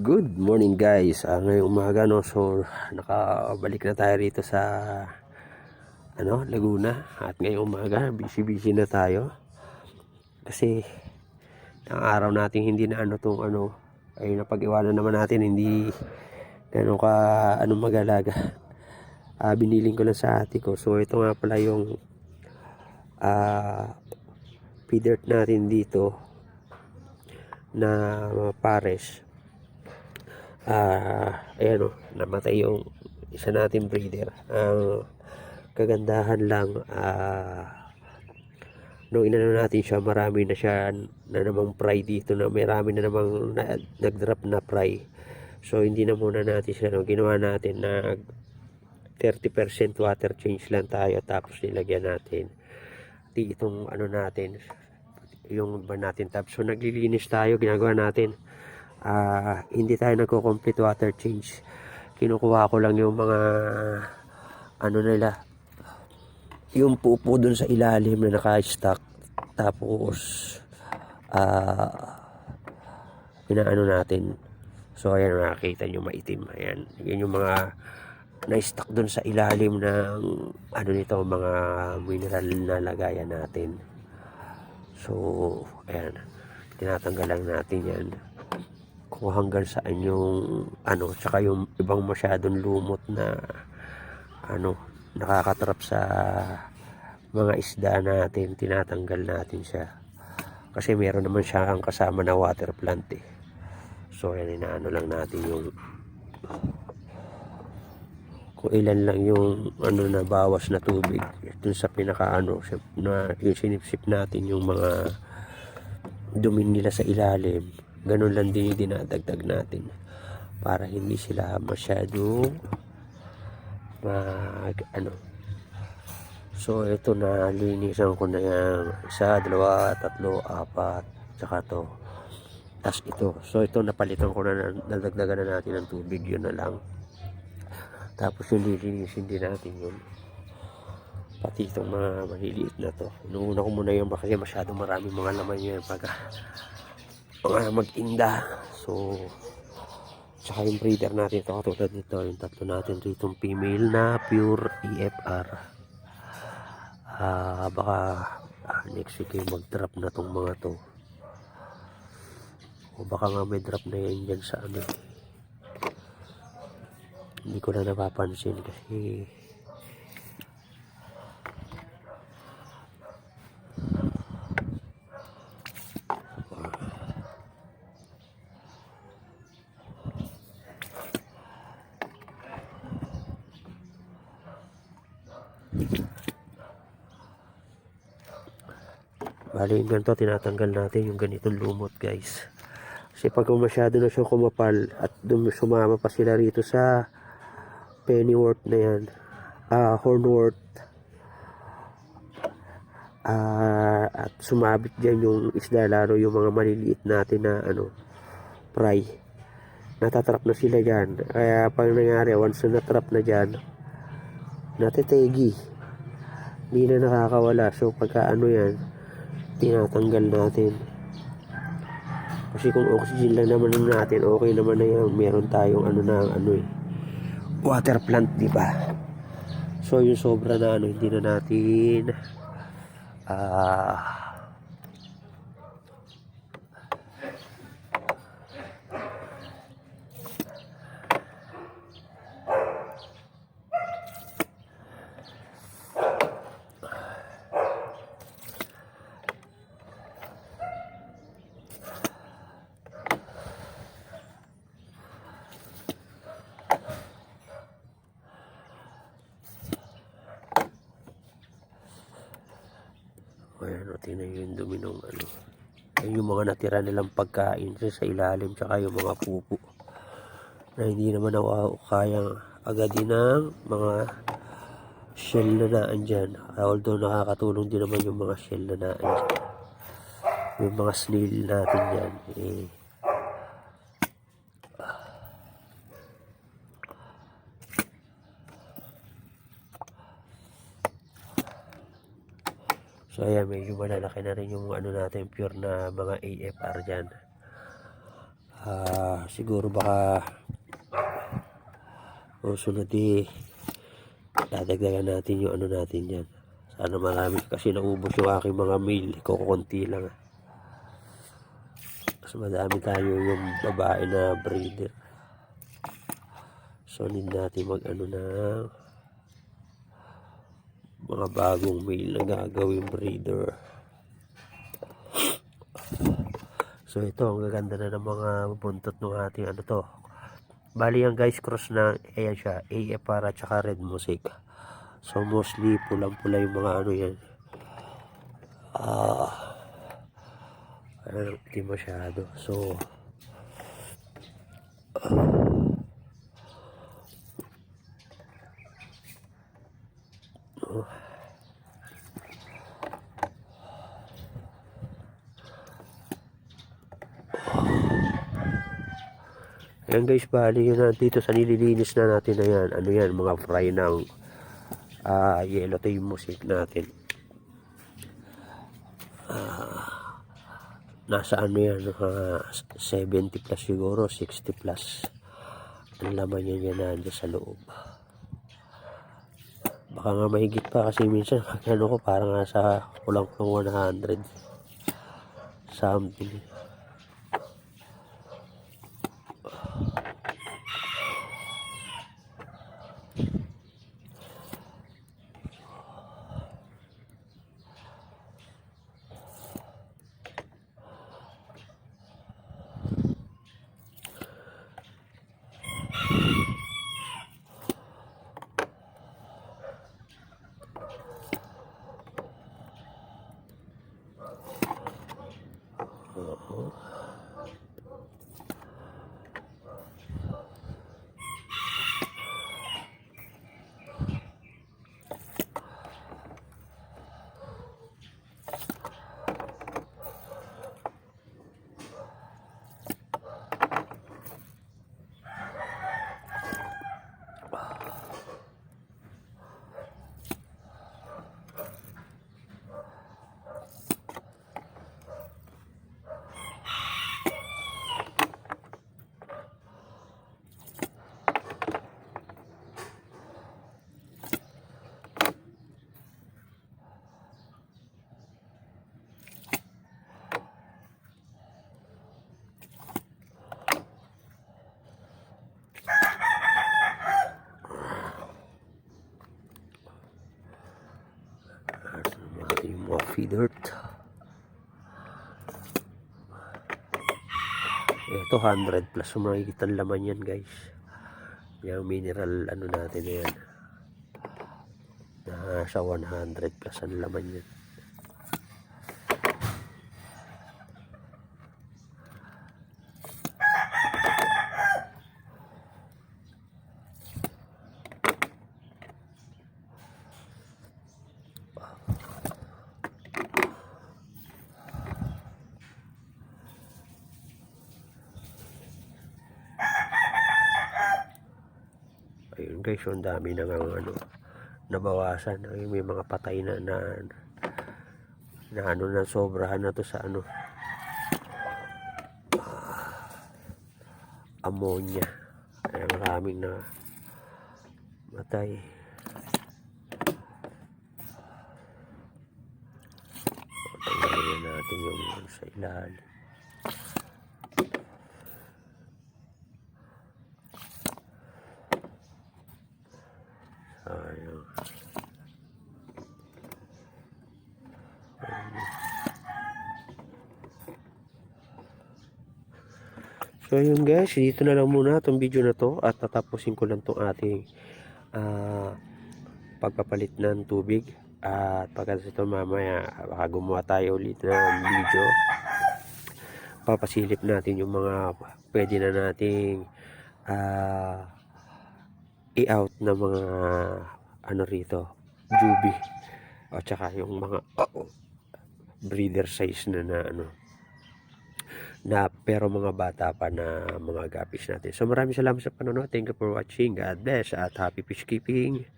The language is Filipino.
Good morning guys. Ah, ngayong umaga no, so nakabalik na tayo rito sa ano, Laguna. At ngayong umaga, busy-busy na tayo. Kasi ang araw natin hindi na ano tong ano ay napag-iwanan naman natin hindi gano'n ka ano magalaga. Ah, biniling ko lang sa ate ko. So ito nga pala yung ah feed dirt natin dito na pares ah ayan o namatay yung isa nating breeder. Ang kagandahan lang ah nung inano natin siya marami na siya na namang fry dito na marami na namang na, nag-drop na fry so hindi na muna natin siya no, ginawa natin na 30% water change lang tayo tapos nilagyan natin di itong ano natin yung ba natin tab so naglilinis tayo ginagawa natin ah hindi tayo nagko-complete water change. Kinukuha ko lang yung mga ano nila yung pupo dun sa ilalim na naka-stack. Tapos ah inaano natin. So ayan nakikita nyo maitim. Ayan yan yung mga na-stack dun sa ilalim ng ano nito mga mineral na lagayan natin. So ayan tinatanggal lang natin yan kung hanggang saan yung ano tsaka yung ibang masyadong lumot na ano nakakatrap sa mga isda natin tinatanggal natin siya. Kasi meron naman siya ang kasama na water plant eh. So yan inaano lang natin yung kung ilan lang yung ano na bawas na tubig. Dun sa pinaka ano sip- na yung sinipsip natin yung mga dumi nila sa ilalim ganun lang din yung dinadagdag natin para hindi sila masyadong mag ano. So ito na linisan ko na yan isa, dalawa, tatlo, apat tsaka to. Tas ito. So ito napalitan ko na nadagdagan na natin ng tubig yun na lang. Tapos yung lilinisin din natin yun. Pati itong mga maliliit na to. Inuuna ko muna yun kasi masyadong maraming mga laman yun pag mga magtinda. So tsaka yung breeder natin ito katulad nito yung tatlo natin yung female na pure EFR ah baka ah, next week ay mag drop na tong mga to. O baka nga may drop na yan dyan sa ano. Hindi ko na napapansin kasi Bali yung ganito, tinatanggal natin yung ganitong lumot guys. Kasi pag masyado na siyang kumapal at sumama pa sila rito sa pennyworth na yan, ah hornworth, ah at sumabit dyan yung isda, lalo yung mga maliliit natin na ano, fry. Natatrap na sila dyan. Kaya pag nangyari, once na natrap na dyan, natetegi. Hindi na nakakawala. So pagka ano yan, tinatanggal natin. Kasi kung oxygen lang naman natin, okay naman na yan. Meron tayong ano na ano eh. Water plant, di ba? So yung sobra na ano, hindi na natin ah Ayan, o, tingnan nyo yung dumi ng ano. Ayan yung mga natira nilang pagkain sa ilalim, tsaka yung mga pupo. Na hindi naman ako kayang agadin ng mga shell na naan dyan. Although nakakatulong din naman yung mga shell na naan dyan. Yung mga snail natin dyan. Eh, So ayan, medyo malalaki na rin yung ano natin, pure na mga AFR dyan. Ah, siguro baka susunod eh dadagdagan natin yung ano natin yan. Sana marami kasi naubos yung aking mga mail. Kukunti lang. Mas madami tayo yung babae na breeder. So need natin mag ano na mga bagong mail na gagawing breeder. So ito, ang gaganda na ng mga buntot ng ating ano to. Bali yan guys, cross na, ayan siya, AFR at saka Red Mosaic. So mostly pulang-pula yung mga ano yan. Ah, ano, hindi masyado. So, Ayan guys, bali yun dito sa nililinis na natin na yan. Ano yan, mga fry ng ah yellow tape music natin. Ah, nasa ano yan, mga 70 plus siguro, 60 plus. Ang laman yan yan sa loob. Baka nga mahigit pa kasi minsan, ano ko, parang nasa kulang-kulang 100 something. yung mga feeder. Ito 100 plus yung makikita laman yan guys. Yung mineral ano natin na yan. Nasa 100 plus ang laman yan. Yung dami na ng ano, nabawasan. Ayun, may mga patay na na, na ano na sobrahan na to sa ano ah, ammonia. Kaya maraming na matay. Tanggalin natin yung sa ilalim. So yun guys, dito na lang muna itong video na to at tatapusin ko lang itong ating ah, pagpapalit ng tubig. At pagkatapos ito mamaya baka gumawa tayo ulit ng video. Papasilip natin yung mga pwede na nating ah, i-out na mga ano rito jubi. O tsaka yung mga oh, breeder size na na ano na pero mga bata pa na mga gapis natin. So maraming salamat sa panonood. Thank you for watching. God bless at happy fish keeping.